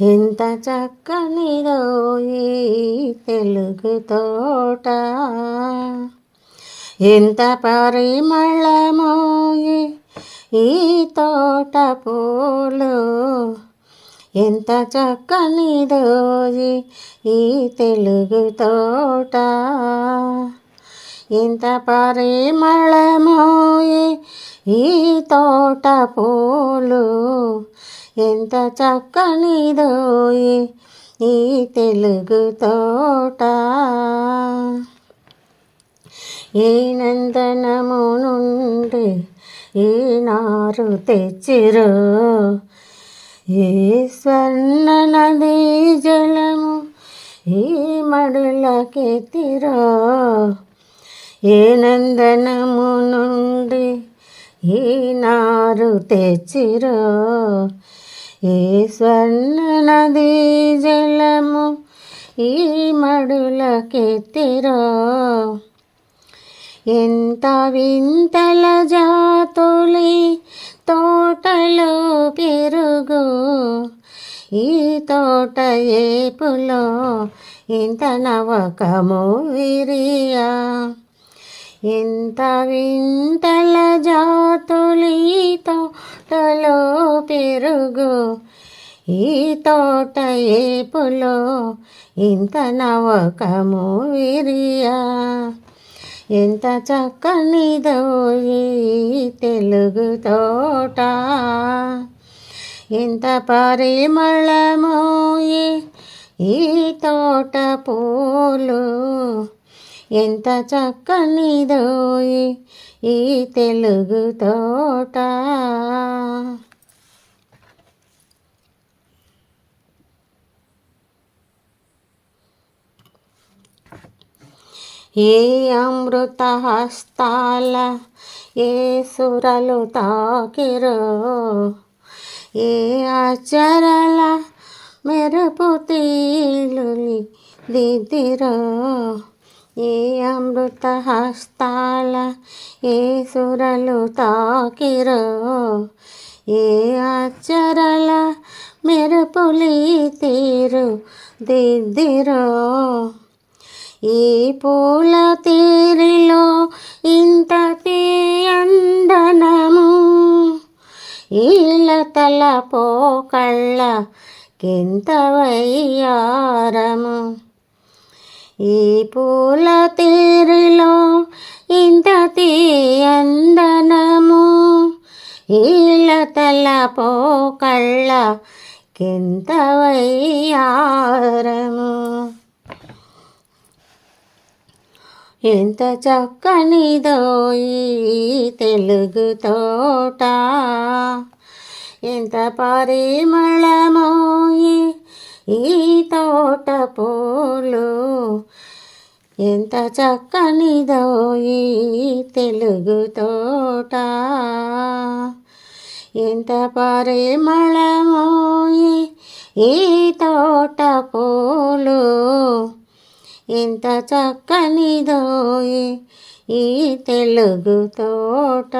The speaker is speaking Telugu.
ఎంత చక్కనిదో ఈ తెలుగు తోట. ఎంత పరిమళమో ఈ- తోట పూలు. ఎంత చక్కనిదో ఈ- ఈ తెలుగు తోట. ఎంత పరిమళమో ఈ తోట పూలు. ఎంత చక్కనిదో ఈ- తెలుగు తోట? ఈ నందనము నుండి ఈ నారు తెచ్చిరో? ఈ స్వర్ణ నది జలము ఈ మడులకెత్తిరో? ఏ నందనము నుండి ఈ నారు తెచ్చిరో? ఏ స్వర్ణ నది జలము ఈ మడులకెత్తిరో? ఎంత వింతల జాతులి తోటలో పెరుగు? ఈ తోట ఏపులో ఇంత నవకము విరియా? ఎంత వింతల జాతులితో తోటలో పెరుగు. ఈ తోట ఏపులో ఇంత నవకము విరియా. ఎంత చక్కనిదో ఈ తెలుగు తోట. ఎంత పరిమళమో ఈ- ఈ తోట పూలు. ఎంత చక్కనిదో ఈ- తెలుగు తోట? ఏ అమృత హస్తాల ఏ సురలు తాకిరో? ఏ అచరల మెరుపు తీలులి దిదిరో ఏ అమృత హస్తాల ఏ సురలు తాకిరో. ఏ అచ్చరల మెరుపులి తీరు దిద్దిరో. ఈ పూల తీరిలో ఇంత అందనము ఈలతల పోకళ్ళ కింత వయ్యారము ఈ పూల తీరిలో ఇంత తీయందనము. ఈలతల పోకళ్ళ కింత వయ్యారము. ఎంత చక్కనిదో ఈ తెలుగు తోట. ఎంత పరిమళమో ఈ- తోట పూలు ఎంత చక్కనిదో ఈ తెలుగు తోట. ఎంత పరిమళమో ఈ- తోట పూలు ఎంత చక్కనిదో ఈ తెలుగు తోట.